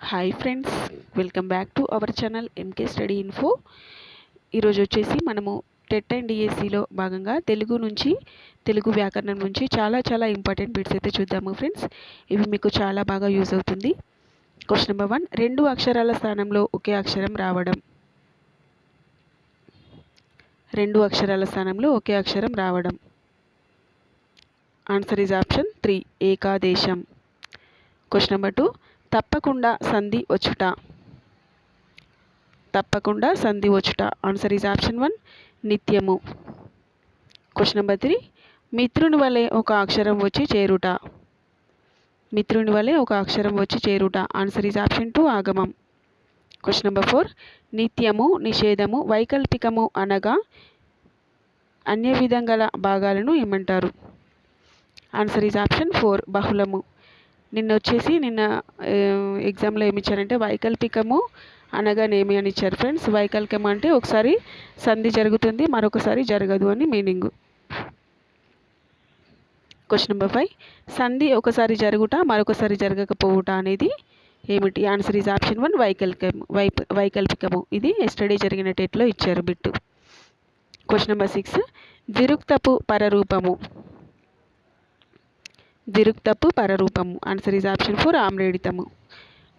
Hi friends welcome back to our channel M K study info ఈరోజు వచ్చేసి మనము TET and డిఎస్సిలో భాగంగా తెలుగు నుంచి తెలుగు వ్యాకరణం నుంచి చాలా చాలా ఇంపార్టెంట్ బిట్స్ అయితే చూద్దాము ఫ్రెండ్స్ ఇవి మీకు చాలా బాగా యూజ్ అవుతుంది. క్వశ్చన్ నెంబర్ వన్ రెండు అక్షరాల స్థానంలో ఒకే అక్షరం రావడం. రెండు అక్షరాల స్థానంలో ఒకే అక్షరం రావడం. ఆన్సర్ ఈజ్ ఆప్షన్ త్రీ ఏకాదేశం. క్వశ్చన్ నెంబర్ టూ తప్పకుండా సంధి వచ్చుట. తప్పకుండా సంధి వచ్చుట. ఆన్సర్ ఈజ్ ఆప్షన్ వన్ నిత్యము. క్వశ్చన్ నెంబర్ త్రీ మిత్రుని వలె ఒక అక్షరం వచ్చి చేరుట. మిత్రుని వలె ఒక అక్షరం వచ్చి చేరుట. ఆన్సర్ ఈజ్ ఆప్షన్ టూ ఆగమం. క్వశ్చన్ నెంబర్ ఫోర్ నిత్యము నిషేధము వైకల్పికము అనగా అన్య విధంగల భాగాలను ఏమంటారు? ఆన్సర్ ఈజ్ ఆప్షన్ ఫోర్ బహుళము. నిన్న వచ్చేసి నిన్న ఎగ్జామ్లో ఏమి ఇచ్చారంటే వైకల్పికము అనగానేమి అని ఇచ్చారు ఫ్రెండ్స్ వైకల్పికం అంటే ఒకసారి సంధి జరుగుతుంది మరొకసారి జరగదు అని మీనింగ్ క్వశ్చన్ నెంబర్ ఫైవ్ సంధి ఒకసారి జరుగుట మరొకసారి జరగకపోవుట అనేది ఏమిటి? ఆన్సర్ ఈజ్ ఆప్షన్ వన్ వైకల్పికము వై వైకల్పికము. ఇది ఎస్టడీ జరిగిన టెట్లో ఇచ్చారు బిట్టు. క్వశ్చన్ నెంబర్ సిక్స్ విరుక్తపు పరరూపము. దిరుక్తపు పరరూపము. ఆన్సర్ ఈజ్ ఆప్షన్ ఫోర్ ఆమ్రేడితము.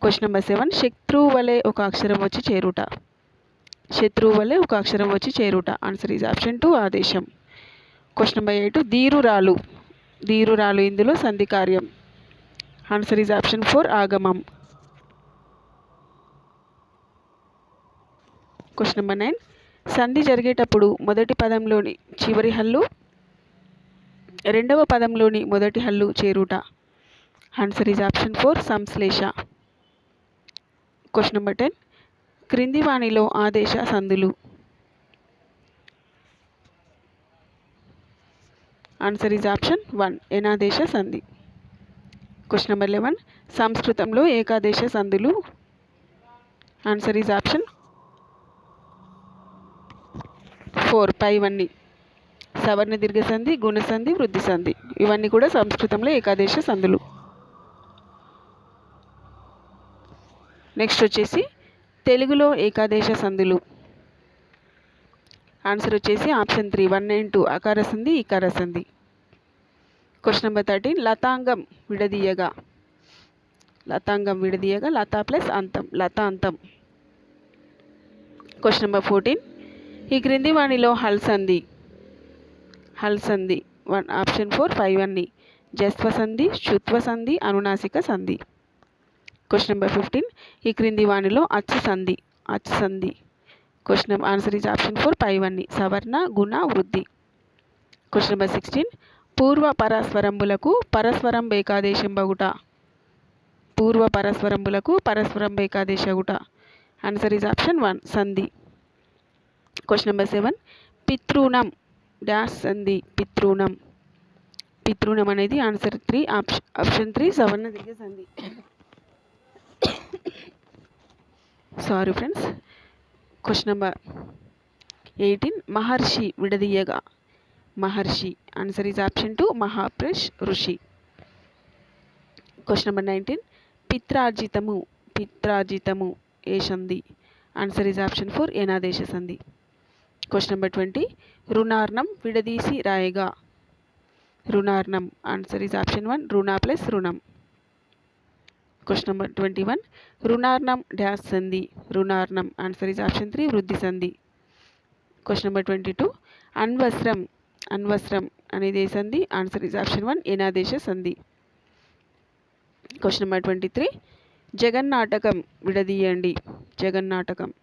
క్వశ్చన్ నెంబర్ సెవెన్ శత్రువు వలె ఒక అక్షరం వచ్చి చేరుట. శత్రువు వలె ఒక అక్షరం వచ్చి చేరుట. ఆన్సర్ ఈజ్ ఆప్షన్ టూ ఆదేశం. క్వశ్చన్ నెంబర్ ఎయిట్ ధీరురాలు. ధీరురాలు ఇందులో సంధి కార్యం. ఆన్సర్ ఈజ్ ఆప్షన్ ఫోర్ ఆగమం. క్వశ్చన్ నెంబర్ నైన్ సంధి జరిగేటప్పుడు మొదటి పదంలోని చివరి హల్లు రెండవ పదంలోని మొదటి హల్లు చేరుట. ఆన్సర్ ఈజ్ ఆప్షన్ ఫోర్ సంశ్లేష క్వశ్చన్ నెంబర్ టెన్ క్రింది వాణిలో ఆదేశ సందులు. ఆన్సర్ ఈజ్ ఆప్షన్ వన్ ఎనాదేశ సంధి. క్వశ్చన్ నెంబర్ లెవెన్ సంస్కృతంలో ఏకాదేశ సంధులు ఆన్సర్ ఈజ్ ఆప్షన్ ఫోర్ పైవన్నీ సవర్ణ దీర్ఘ సంధి గుణసంధి వృద్ధి సంధి. ఇవన్నీ కూడా సంస్కృతంలో ఏకాదేశ సంధులు. నెక్స్ట్ వచ్చేసి తెలుగులో ఏకాదేశ సంధులు. ఆన్సర్ వచ్చేసి option three one nine two అకార సంధి ఇకార సంధి. క్వశ్చన్ నెంబర్ థర్టీన్ లతాంగం విడదీయగా. లతాంగం విడదీయగా లతా ప్లస్ అంతం లతా అంతం. క్వశ్చన్ నెంబర్ ఫోర్టీన్ ఈ క్రింది వాణిలో హల్ హల్సంధి హల్ సంధి వన్ ఆప్షన్ ఫోర్ ఫైవ్ అన్ని జస్వ సంధి శుత్వ సంధి అనునాసిక సంధి. క్వశ్చన్ నెంబర్ ఫిఫ్టీన్ ఈ క్రింది వాణిలో అచ్చు సంధి అచ్చు సంధి. Question answer is option four five అన్ని సవర్ణ గుణ వృద్ధి. క్వశ్చన్ నెంబర్ సిక్స్టీన్ పూర్వ పరస్వరంబులకు పరస్వరం బేకాదేశం బగుట పూర్వ పరస్వరంబులకు పరస్వరం బేకాదేశగుట ఆన్సర్ ఈజ్ ఆప్షన్ వన్ సంధి. క్వశ్చన్ నెంబర్ సెవెన్ పితృణం డాష్ సంధి పితృణం పితృణం అనేది answer three option option three సవర్ణ దీర్ఘ సంధి sorry friends question number eighteen మహర్షి విడదీయగా. మహర్షి ఆన్సర్ ఈజ్ ఆప్షన్ టూ మహాప్రష్ ఋషి. క్వశ్చన్ నెంబర్ నైన్టీన్ పిత్రార్జితము పిత్రార్జితము ఏ సంధి? ఆన్సర్ ఈజ్ ఆప్షన్ ఫోర్ ఏనాదేశ సంధి. Question number twenty. రుణార్ణం విడదీసి రాయగా. రుణార్ణం ఆన్సర్ ఈజ్ ఆప్షన్ వన్ రుణ ప్లస్ రుణం. Question number twenty one. రుణార్ణం dash సంధి. రుణార్ణం ఆన్సర్ ఈజ్ ఆప్షన్ త్రీ వృద్ధి సంధి. Question number twenty two. అన్వస్త్రం అన్వస్త్రం అనేది ఏ సంధి? ఆన్సర్ ఈజ్ ఆప్షన్ వన్ ఏనాదేశ సంధి. Question number twenty three. జగన్నాటకం విడదీయండి. జగన్నాటకం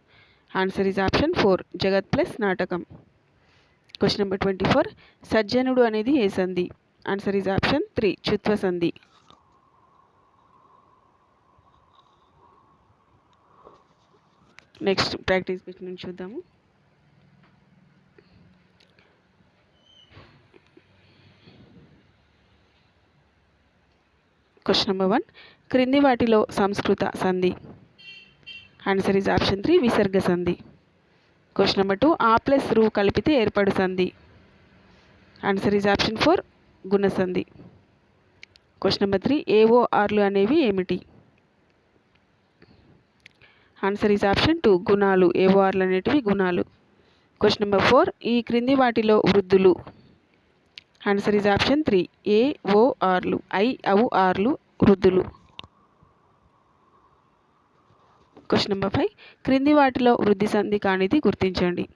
ఆన్సర్ ఈజ్ ఆప్షన్ ఫోర్ జగత్ ప్లస్ నాటకం క్వశ్చన్ నెంబర్ ట్వంటీ ఫోర్ సజ్జనుడు అనేది ఏ సంధి ఆన్సర్ ఈజ్ ఆప్షన్ త్రీ చుత్వ సంధి నెక్స్ట్ ప్రాక్టీస్ క్వశ్చన్ చూద్దాము. క్వశ్చన్ నెంబర్ వన్ క్రింది వాటిలో సంస్కృత సంధి. ఆన్సర్ ఈజ్ ఆప్షన్ త్రీ విసర్గ సంధి క్వశ్చన్ నెంబర్ టూ ఆ ప్లస్ రూ కలిపితే ఏర్పడు సంధి ఆన్సర్ ఈజ్ ఆప్షన్ ఫోర్ గుణసంధి క్వశ్చన్ నెంబర్ త్రీ ఏఓఆర్లు అనేవి ఏమిటి ఆన్సర్ ఈజ్ ఆప్షన్ టూ గుణాలు ఏఓఆర్లు అనేటివి గుణాలు క్వశ్చన్ నెంబర్ ఫోర్ ఈ క్రింది వాటిలో వృద్ధులు. ఆన్సర్ ఈజ్ ఆప్షన్ త్రీ ఏ ఐ అవు ఆర్లు వృద్ధులు. Question number five. క్రింది వాటిలో వృద్ధి సంధి కానిది గుర్తించండి.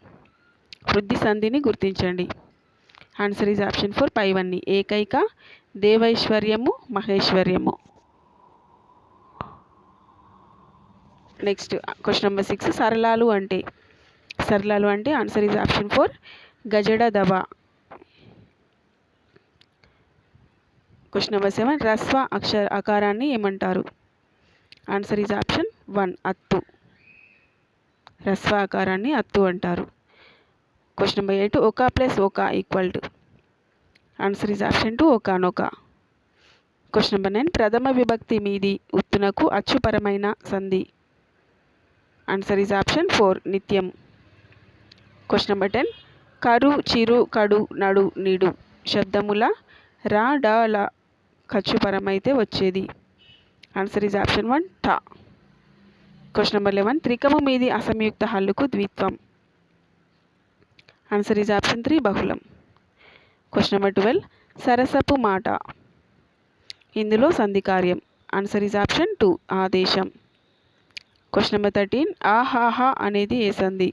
వృద్ధి సంధిని గుర్తించండి. ఆన్సర్ ఈజ్ ఆప్షన్ ఫోర్ పైవన్నీ ఏకైక దేవైశ్వర్యము మహేశ్వర్యము. నెక్స్ట్ క్వశ్చన్ నెంబర్ సిక్స్ సరళాలు అంటే. సరళాలు అంటే ఆన్సర్ ఈజ్ ఆప్షన్ ఫోర్ గజడ దబా. క్వశ్చన్ నెంబర్ సెవెన్ రస్వ అక్షర ఆకారాన్ని ఏమంటారు? ఆన్సర్ ఈజ్ ఆప్షన్ వన్ అత్తు రస్వ ఆకారాన్ని అత్తు అంటారు క్వశ్చన్ నెంబర్ ఎయిట్ ఒక ప్లస్ ఒక equal to answer is option two ఒకనొక క్వశ్చన్ నెంబర్ నైన్ ప్రథమ విభక్తి మీది ఉత్తునకు అచ్చుపరమైన సంధి ఆన్సర్ ఈజ్ ఆప్షన్ ఫోర్ నిత్యం క్వశ్చన్ నెంబర్ టెన్ కరు చిరు కడు నడు నిడు శబ్దముల రా డాల ఖర్చుపరమైతే వచ్చేది ఆన్సర్ ఈజ్ ఆప్షన్ వన్ టా క్వశ్చన్ నెంబర్ లెవెన్ త్రికము మీది అసంయుక్త హల్లుకు ద్విత్వం. ఆన్సర్ ఈజ్ ఆప్షన్ త్రీ బహుళం. క్వశ్చన్ నెంబర్ ట్వెల్వ్ సరసపు మాట. ఇందులో సంధి కార్యం. ఆన్సర్ ఈజ్ ఆప్షన్ టూ ఆదేశం. క్వశ్చన్ నెంబర్ థర్టీన్ ఆహాహా అనేది ఏ సంధి?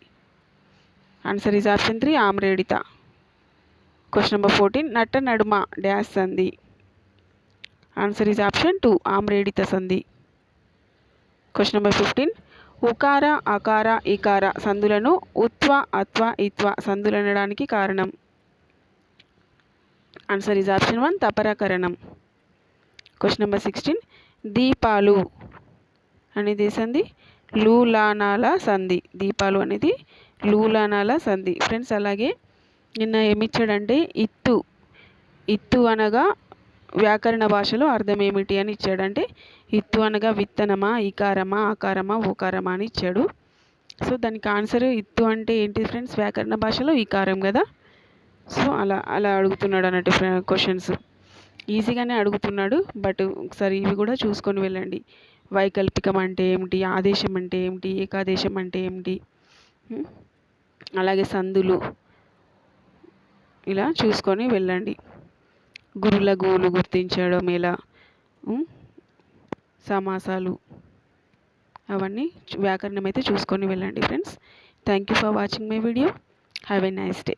ఆన్సర్ ఈజ్ ఆప్షన్ త్రీ ఆమ్రేడిత. క్వశ్చన్ నెంబర్ ఫోర్టీన్ నట్ట నడుమ డ్యాష్ సంధి. ఆన్సర్ ఈజ్ ఆప్షన్ టూ ఆమ్రేడిత సంధి క్వశ్చన్ నెంబర్ ఫిఫ్టీన్ ఉకార అకార ఇకార సందులను ఉత్వ అత్వ ఇత్వ సందులనడానికి కారణం. ఆన్సర్ ఈజ్ ఆప్షన్ వన్ తపరకరణం. క్వశ్చన్ నెంబర్ సిక్స్టీన్ దీపాలు అనేది సంధి? లూలానాల సంధి. దీపాలు అనేది లూలానాల సంధి. ఫ్రెండ్స్ అలాగే నిన్న ఏమిచ్చాడంటే ఇత్తు. ఇత్తు అనగా వ్యాకరణ భాషలో అర్థం ఏమిటి అని ఇచ్చాడు అంటే ఇత్తు అనగా విత్తనమా ఇకారమా ఆకారమా ఓకారమా అని ఇచ్చాడు. సో దానికి ఆన్సర్ ఇత్తు అంటే ఏంటి ఫ్రెండ్స్ వ్యాకరణ భాషలో ఈకారం కదా? సో అలా అలా అడుగుతున్నాడు అన్నట్టు క్వశ్చన్స్ ఈజీగానే అడుగుతున్నాడు బట్ ఒకసారి ఇవి కూడా చూసుకొని వెళ్ళండి. వైకల్పికం అంటే ఏమిటి? ఆదేశం అంటే ఏమిటి? ఏకాదేశం అంటే ఏమిటి? అలాగే సందులు. ఇలా చూసుకొని వెళ్ళండి. గురుల గోలు గుర్తించడం ఎలా? సమాసాలు. అవన్నీ వ్యాకరణం అయితే చూసుకొని వెళ్ళండి friends. Thank you for watching my video have a nice day